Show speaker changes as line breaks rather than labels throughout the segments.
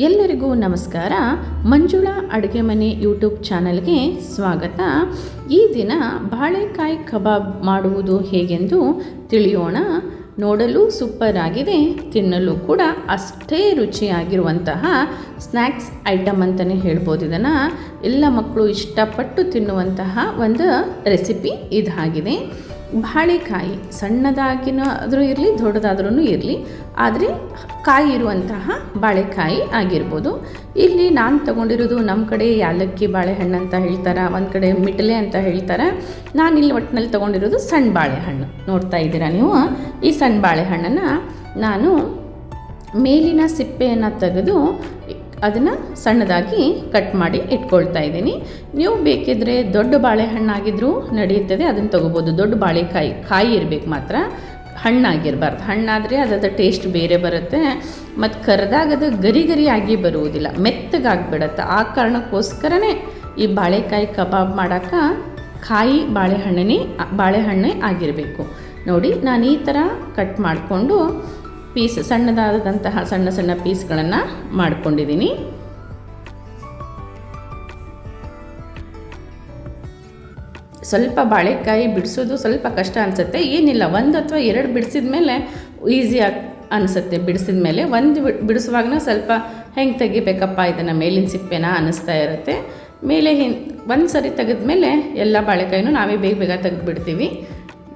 ಎಲ್ಲರಿಗೂ ನಮಸ್ಕಾರ. ಮಂಜುಳಾ ಅಡುಗೆ ಮನೆ ಯೂಟ್ಯೂಬ್ ಚಾನಲ್ಗೆ ಸ್ವಾಗತ. ಈ ದಿನ ಬಾಳೆಕಾಯಿ ಕಬಾಬ್ ಮಾಡುವುದು ಹೇಗೆಂದು ತಿಳಿಯೋಣ. ನೋಡಲು ಸೂಪರ್ ಆಗಿದೆ, ತಿನ್ನಲು ಕೂಡ ಅಷ್ಟೇ ರುಚಿಯಾಗಿರುವಂತಹ ಸ್ನ್ಯಾಕ್ಸ್ ಐಟಮ್ ಅಂತಲೇ ಹೇಳ್ಬೋದು ಇದನ್ನು. ಎಲ್ಲ ಮಕ್ಕಳು ಇಷ್ಟಪಟ್ಟು ತಿನ್ನುವಂತಹ ಒಂದು ರೆಸಿಪಿ ಇದಾಗಿದೆ. ಬಾಳೆಕಾಯಿ ಸಣ್ಣದಾಗಿನಾದರೂ ಇರಲಿ ದೊಡ್ಡದಾದ್ರೂ ಇರಲಿ. ಆದರೆ ಕಾಯಿ ಇರುವಂತಹ ಬಾಳೆಕಾಯಿ ಆಗಿರ್ಬೋದು. ಇಲ್ಲಿ ನಾನು ತಗೊಂಡಿರೋದು ನಮ್ಮ ಕಡೆ ಯಾಲಕ್ಕಿ ಬಾಳೆಹಣ್ಣು ಅಂತ ಹೇಳ್ತಾರೆ, ಒಂದು ಕಡೆ ಮಿಟಲೆ ಅಂತ ಹೇಳ್ತಾರೆ. ನಾನು ಇಲ್ಲಿ ಒಟ್ಟಿನಲ್ಲಿ ತೊಗೊಂಡಿರೋದು ಸಣ್ಣ ಬಾಳೆಹಣ್ಣು. ನೋಡ್ತಾ ಇದ್ದೀರಾ ನೀವು? ಈ ಸಣ್ಣ ಬಾಳೆಹಣ್ಣನ್ನು ನಾನು ಮೇಲಿನ ಸಿಪ್ಪೆಯನ್ನು ತೆಗೆದು ಅದನ್ನು ಸಣ್ಣದಾಗಿ ಕಟ್ ಮಾಡಿ ಇಟ್ಕೊಳ್ತಾ ಇದ್ದೀನಿ. ನೀವು ಬೇಕಿದ್ರೆ ದೊಡ್ಡ ಬಾಳೆಹಣ್ಣಾಗಿದ್ದರೂ ನಡೆಯುತ್ತದೆ, ಅದನ್ನು ತಗೋಬೋದು. ದೊಡ್ಡ ಬಾಳೆಕಾಯಿ, ಕಾಯಿ ಇರಬೇಕು ಮಾತ್ರ. ಹಣ್ಣಾಗಿರಬಾರ್ದು. ಹಣ್ಣಾದರೆ ಅದರ ಟೇಸ್ಟ್ ಬೇರೆ ಬರುತ್ತೆ. ಮತ್ತು ಕರೆದಾಗ ಅದು ಗರಿ ಗರಿಯಾಗಿ ಬರುವುದಿಲ್ಲ. ಮೆತ್ತಗಾಗ್ಬಿಡತ್ತೆ. ಆ ಕಾರಣಕ್ಕೋಸ್ಕರನೇ ಈ ಬಾಳೆಕಾಯಿ ಕಬಾಬ್ ಮಾಡೋಕ್ಕೆ ಕಾಯಿ ಬಾಳೆಹಣ್ಣನೇ, ಬಾಳೆಹಣ್ಣೇ ಆಗಿರಬೇಕು. ನೋಡಿ, ನಾನು ಈ ಥರ ಕಟ್ ಮಾಡಿಕೊಂಡು ಪೀಸ್ ಸಣ್ಣದಾದಂತಹ ಸಣ್ಣ ಸಣ್ಣ ಪೀಸ್ಗಳನ್ನು ಮಾಡಿಕೊಂಡಿದ್ದೀನಿ. ಸ್ವಲ್ಪ ಬಾಳೆಕಾಯಿ ಬಿಡಿಸೋದು ಸ್ವಲ್ಪ ಕಷ್ಟ ಅನಿಸುತ್ತೆ. ಏನಿಲ್ಲ, ಒಂದು ಅಥವಾ ಎರಡು ಬಿಡಿಸಿದ ಮೇಲೆ ಈಸಿಯಾಗಿ ಅನಿಸುತ್ತೆ. ಬಿಡಿಸಿದ ಮೇಲೆ ಒಂದು ಬಿಡಿಸುವಾಗನ ಸ್ವಲ್ಪ ಹೆಂಗೆ ತೆಗಿಬೇಕಪ್ಪ, ಇದನ್ನು ಮೇಲಿನ ಸಿಪ್ಪೆನ ಅನ್ನಿಸ್ತಾ ಇರುತ್ತೆ. ಮೇಲೆ ಹಿನ್ ಒಂದು ಸರಿ ತೆಗೆದ ಮೇಲೆ ಎಲ್ಲ ಬಾಳೆಕಾಯಿನೂ ನಾವೇ ಬೇಗ ಬೇಗ ತೆಗೆದುಬಿಡ್ತೀವಿ.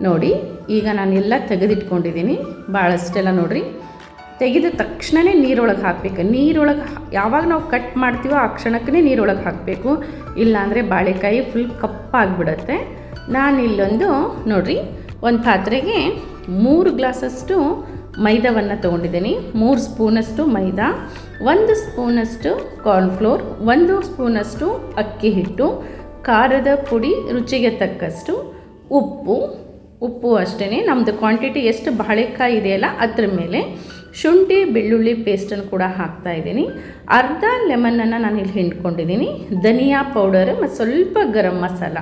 ನೋಡಿ, ಈಗ ನಾನೆಲ್ಲ ತೆಗೆದಿಟ್ಕೊಂಡಿದ್ದೀನಿ. ಭಾಳಷ್ಟೆಲ್ಲ ನೋಡಿರಿ. ತೆಗೆದ ತಕ್ಷಣವೇ ನೀರೊಳಗೆ ಹಾಕಬೇಕು. ನೀರೊಳಗೆ ಯಾವಾಗ ನಾವು ಕಟ್ ಮಾಡ್ತೀವೋ ಆ ಕ್ಷಣಕ್ಕೇ ನೀರೊಳಗೆ ಹಾಕಬೇಕು. ಇಲ್ಲಾಂದರೆ ಬಾಳೆಕಾಯಿ ಫುಲ್ ಕಪ್ಪಾಗಿಬಿಡತ್ತೆ ನಾನು ಇಲ್ಲೊಂದು ನೋಡಿರಿ, ಒಂದು ಪಾತ್ರೆಗೆ ಮೂರು ಗ್ಲಾಸಷ್ಟು ಮೈದಾವನ್ನು ತೊಗೊಂಡಿದ್ದೀನಿ. ಮೂರು ಸ್ಪೂನಷ್ಟು ಮೈದಾ, ಒಂದು ಸ್ಪೂನಷ್ಟು ಕಾರ್ನ್ಫ್ಲೋರ್ ಒಂದು ಸ್ಪೂನಷ್ಟು ಅಕ್ಕಿ ಹಿಟ್ಟು, ಖಾರದ ಪುಡಿ ರುಚಿಗೆ ತಕ್ಕಷ್ಟು ಉಪ್ಪು ಉಪ್ಪು ಅಷ್ಟೇ ನಮ್ಮದು ಕ್ವಾಂಟಿಟಿ ಎಷ್ಟು ಬಾಳೆಕಾಯಿ ಇದೆಯಲ್ಲ ಅದ್ರ ಮೇಲೆ ಶುಂಠಿ, ಬೆಳ್ಳುಳ್ಳಿ ಪೇಸ್ಟನ್ನು ಕೂಡ ಹಾಕ್ತಾ ಇದ್ದೀನಿ. ಅರ್ಧ ಲೆಮನನ್ನು ನಾನು ಇಲ್ಲಿ ಹಿಂಡ್ಕೊಂಡಿದ್ದೀನಿ. ಧನಿಯಾ ಪೌಡರ್ ಮತ್ತು ಸ್ವಲ್ಪ ಗರಂ ಮಸಾಲ.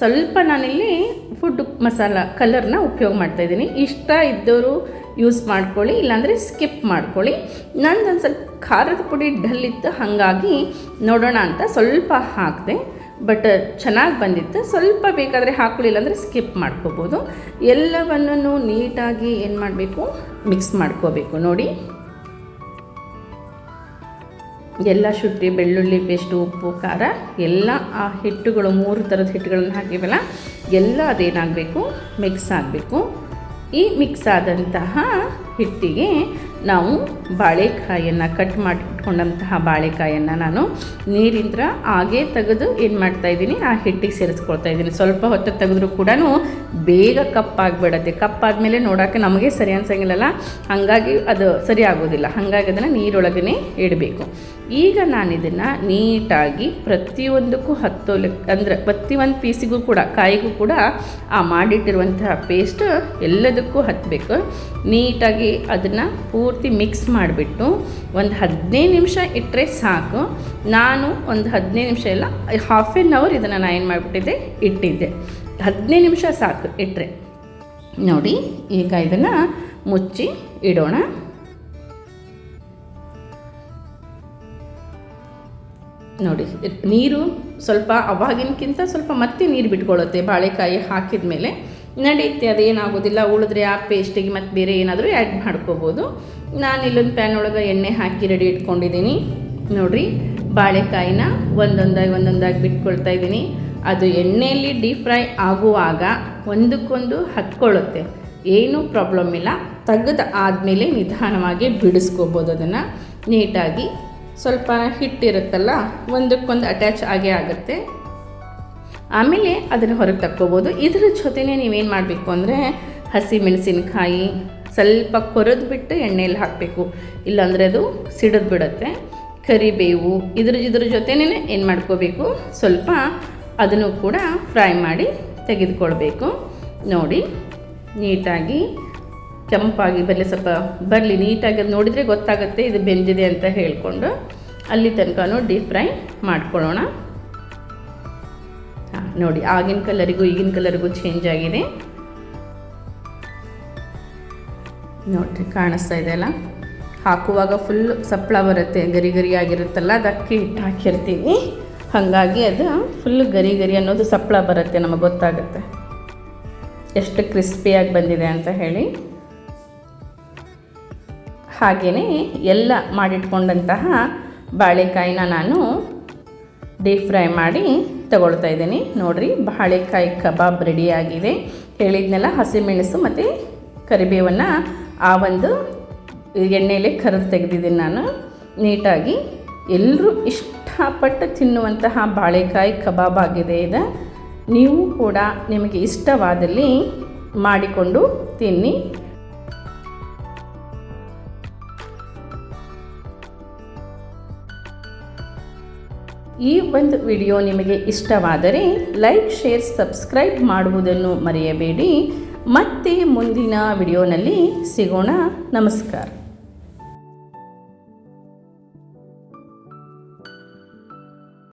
ಸ್ವಲ್ಪ ನಾನಿಲ್ಲಿ ಫುಡ್ ಮಸಾಲ ಕಲರ್ನ ಉಪಯೋಗ ಮಾಡ್ತಾ ಇದ್ದೀನಿ. ಇಷ್ಟ ಇದ್ದವರು ಯೂಸ್ ಮಾಡ್ಕೊಳ್ಳಿ, ಇಲ್ಲಾಂದರೆ ಸ್ಕಿಪ್ ಮಾಡ್ಕೊಳ್ಳಿ. ನಂದು ಒಂದು ಸ್ವಲ್ಪ ಖಾರದ ಪುಡಿ ಡಲ್ ಇತ್ತು, ಹಾಗಾಗಿ ನೋಡೋಣ ಅಂತ ಸ್ವಲ್ಪ ಹಾಕಿದೆ. ಬಟ್ ಚೆನ್ನಾಗಿ ಬಂದಿತ್ತು. ಸ್ವಲ್ಪ ಬೇಕಾದರೆ ಹಾಕೊಳ್ಳಿಲ್ಲ ಅಂದರೆ ಸ್ಕಿಪ್ ಮಾಡ್ಕೋಬೋದು. ಎಲ್ಲವನ್ನೂ ನೀಟಾಗಿ ಏನು ಮಾಡಬೇಕು? ಮಿಕ್ಸ್ ಮಾಡ್ಕೋಬೇಕು. ನೋಡಿ. ಎಲ್ಲ ಶುಂಠಿ, ಬೆಳ್ಳುಳ್ಳಿ, ಪೇಸ್ಟು, ಉಪ್ಪು, ಖಾರ ಎಲ್ಲ ಆ ಹಿಟ್ಟುಗಳು, ಮೂರು ಥರದ ಹಿಟ್ಟುಗಳನ್ನು ಹಾಕಿವಲ್ಲ, ಎಲ್ಲ ಅದೇನಾಗಬೇಕು? ಮಿಕ್ಸ್ ಆಗಬೇಕು. ಈ ಮಿಕ್ಸ್ ಆದಂತಹ ಹಿಟ್ಟಿಗೆ ನಾವು ಬಾಳೆಕಾಯಿಯನ್ನು ಕಟ್ ಮಾಡಿಟ್ಕೊಂಡಂತಹ ಬಾಳೆಕಾಯನ್ನು ನಾನು ನೀರಿಂದ ಹಾಗೆ ತೆಗೆದು ಏನು ಮಾಡ್ತಾಯಿದ್ದೀನಿ ಆ ಹಿಟ್ಟಿಗೆ ಸೇರಿಸ್ಕೊಳ್ತಾ ಇದ್ದೀನಿ. ಸ್ವಲ್ಪ ಹೊತ್ತು ತೆಗೆದ್ರೂ ಕೂಡ ಬೇಗ ಕಪ್ಪಾಗಿಬಿಡತ್ತೆ ಕಪ್ಪಾದಮೇಲೆ ನೋಡೋಕ್ಕೆ ನಮಗೆ ಸರಿ ಅನ್ಸಂಗಿಲ್ಲಲ್ಲ. ಹಾಗಾಗಿ ಅದು ಸರಿ ಆಗೋದಿಲ್ಲ. ಹಾಗಾಗಿ ಅದನ್ನು ನೀರೊಳಗೇ ಇಡಬೇಕು. ಈಗ ನಾನು ಇದನ್ನು ನೀಟಾಗಿ ಪ್ರತಿಯೊಂದಕ್ಕೂ ಹತ್ತು ಅಂದರೆ ಪ್ರತಿಯೊಂದು ಪೀಸಿಗೂ ಕೂಡ, ಕಾಯಿಗೂ ಕೂಡ ಆ ಮಾಡಿಟ್ಟಿರುವಂತಹ ಪೇಸ್ಟ್ ಎಲ್ಲದಕ್ಕೂ ಹತ್ತಬೇಕು ನೀಟಾಗಿ ಅದನ್ನು ಪೂರ್ತಿ ಮಿಕ್ಸ್ ಮಾಡಿಬಿಟ್ಟು ಒಂದು ಹದಿನೈದು ನಿಮಿಷ ಇಟ್ಟರೆ ಸಾಕು. ನಾನು ಒಂದು ಹದಿನೈದು ನಿಮಿಷ ಎಲ್ಲ ಹಾಫ್ ಆ್ಯನ್ ಅವರ್ ಇದನ್ನು ನಾನು ಏನು ಮಾಡಿಬಿಟ್ಟಿದ್ದೆ? ಇಟ್ಟಿದ್ದೆ. ಹದಿನೈದು ನಿಮಿಷ ಸಾಕು ಇಟ್ಟರೆ ನೋಡಿ, ಈಗ ಇದನ್ನು ಮುಚ್ಚಿ ಇಡೋಣ. ನೋಡಿ, ನೀರು ಸ್ವಲ್ಪ ಅವಾಗಿನಕ್ಕಿಂತ ಸ್ವಲ್ಪ ಮತ್ತೆ ನೀರು ಬಿಟ್ಕೊಳ್ಳುತ್ತೆ. ಬಾಳೆಕಾಯಿ ಹಾಕಿದ ಮೇಲೆ. ನಡೆಯುತ್ತೆ ಅದೇನಾಗೋದಿಲ್ಲ, ಉಳಿದ್ರೆ ಆ ಪೇಸ್ಟಿಗೆ ಮತ್ತು ಬೇರೆ ಏನಾದರೂ ಆ್ಯಡ್ ಮಾಡ್ಕೋಬೋದು. ನಾನು ಇಲ್ಲೊಂದು ಪ್ಯಾನ್ ಒಳಗೆ ಎಣ್ಣೆ ಹಾಕಿ ರೆಡಿ ಇಟ್ಕೊಂಡಿದ್ದೀನಿ ನೋಡಿರಿ, ಬಾಳೆಕಾಯಿನ ಒಂದೊಂದಾಗಿ ಒಂದೊಂದಾಗಿ ಬಿಟ್ಕೊಳ್ತಾ ಇದ್ದೀನಿ ಅದು ಎಣ್ಣೆಯಲ್ಲಿ ಡೀಪ್ ಫ್ರೈ ಆಗುವಾಗ ಒಂದಕ್ಕೊಂದು ಹತ್ಕೊಳ್ಳುತ್ತೆ. ಏನೂ ಪ್ರಾಬ್ಲಮ್ ಇಲ್ಲ. ತೆಗೆದು ಆದಮೇಲೆ ನಿಧಾನವಾಗಿ ಬಿಡಿಸ್ಕೋಬೋದು ಅದನ್ನು. ನೀಟಾಗಿ ಸ್ವಲ್ಪ ಹಿಟ್ಟಿರುತ್ತಲ್ಲ ಒಂದಕ್ಕೊಂದು ಅಟ್ಯಾಚ್ ಆಗೇ ಆಗುತ್ತೆ. ಆಮೇಲೆ ಅದನ್ನು ಹೊರಗೆ ತಕ್ಕೋಬೋದು. ಇದ್ರ ಜೊತೆನೇ ನೀವೇನು ಮಾಡಬೇಕು ಅಂದರೆ ಹಸಿ ಮೆಣಸಿನಕಾಯಿ ಸ್ವಲ್ಪ ಕೊರೆದು ಬಿಟ್ಟು ಎಣ್ಣೆಯಲ್ಲಿ ಹಾಕಬೇಕು. ಇಲ್ಲಾಂದರೆ ಅದು ಸಿಡಿದು ಬಿಡುತ್ತೆ. ಕರಿಬೇವು ಇದ್ರ ಇದ್ರ ಜೊತೆನೇ ಏನು ಮಾಡ್ಕೋಬೇಕು? ಸ್ವಲ್ಪ ಅದನ್ನು ಕೂಡ ಫ್ರೈ ಮಾಡಿ ತೆಗೆದುಕೊಳ್ಬೇಕು. ನೋಡಿ, ನೀಟಾಗಿ ಕೆಂಪಾಗಿ ಬರಲಿ ಸ್ವಲ್ಪ ಬರಲಿ, ನೀಟಾಗಿ ಅದು ನೋಡಿದರೆ ಗೊತ್ತಾಗುತ್ತೆ ಇದು ಬೆಂದಿದೆ ಅಂತ ಹೇಳಿಕೊಂಡು ಅಲ್ಲಿ ತನಕನೂ ಡೀಪ್ ಫ್ರೈ ಮಾಡ್ಕೊಳ್ಳೋಣ. ಹಾಂ, ನೋಡಿ, ಆಗಿನ ಕಲರಿಗೂ ಈಗಿನ ಕಲರಿಗೂ ಚೇಂಜ್ ಆಗಿದೆ. ನೋಡಿರಿ, ಕಾಣಿಸ್ತಾ ಇದೆ ಅಲ್ಲ? ಹಾಕುವಾಗ ಫುಲ್ ಸಪ್ಪಳ ಬರುತ್ತೆ, ಗರಿ ಗರಿ ಆಗಿರುತ್ತಲ್ಲ, ಅದಕ್ಕೆ ಹಿಟ್ಟು ಹಾಕಿರ್ತೀವಿ ಹಾಗಾಗಿ ಅದು ಫುಲ್ ಗರಿ ಗರಿ ಅನ್ನೋದು ಸಪ್ಪಳ ಬರುತ್ತೆ, ನಮಗೆ ಗೊತ್ತಾಗುತ್ತೆ. ಎಷ್ಟು ಕ್ರಿಸ್ಪಿಯಾಗಿ ಬಂದಿದೆ ಅಂತ ಹೇಳಿ. ಹಾಗೆಯೇ ಎಲ್ಲ ಮಾಡಿಟ್ಕೊಂಡಂತಹ ಬಾಳೆಕಾಯಿನ ನಾನು ಡೀಪ್ ಫ್ರೈ ಮಾಡಿ ತಗೊಳ್ತಾ ಇದ್ದೀನಿ. ನೋಡಿರಿ, ಬಾಳೆಕಾಯಿ ಕಬಾಬ್ ರೆಡಿಯಾಗಿದೆ ಹೇಳಿದ್ನೆಲ್ಲ, ಹಸಿಮೆಣಸು ಮತ್ತು ಕರಿಬೇವನ್ನು ಆ ಒಂದು ಎಣ್ಣೆಯಲ್ಲಿ ಕರೆದು ತೆಗೆದಿದ್ದೀನಿ ನಾನು. ನೀಟಾಗಿ ಎಲ್ಲರೂ ಇಷ್ಟಪಟ್ಟು ತಿನ್ನುವಂತಹ ಬಾಳೆಕಾಯಿ ಕಬಾಬ್ ಆಗಿದೆ ಇದು. ನೀವು ಕೂಡ ನಿಮಗೆ ಇಷ್ಟವಾದಲ್ಲಿ ಮಾಡಿಕೊಂಡು ತಿನ್ನಿ. ಈ ಒಂದು ವಿಡಿಯೋ ನಿಮಗೆ ಇಷ್ಟವಾದರೆ ಲೈಕ್, ಶೇರ್, ಸಬ್ಸ್ಕ್ರೈಬ್ ಮಾಡುವುದನ್ನು ಮರೆಯಬೇಡಿ. ಮತ್ತೆ ಮುಂದಿನ ವಿಡಿಯೋನಲ್ಲಿ ಸಿಗೋಣ. ನಮಸ್ಕಾರ.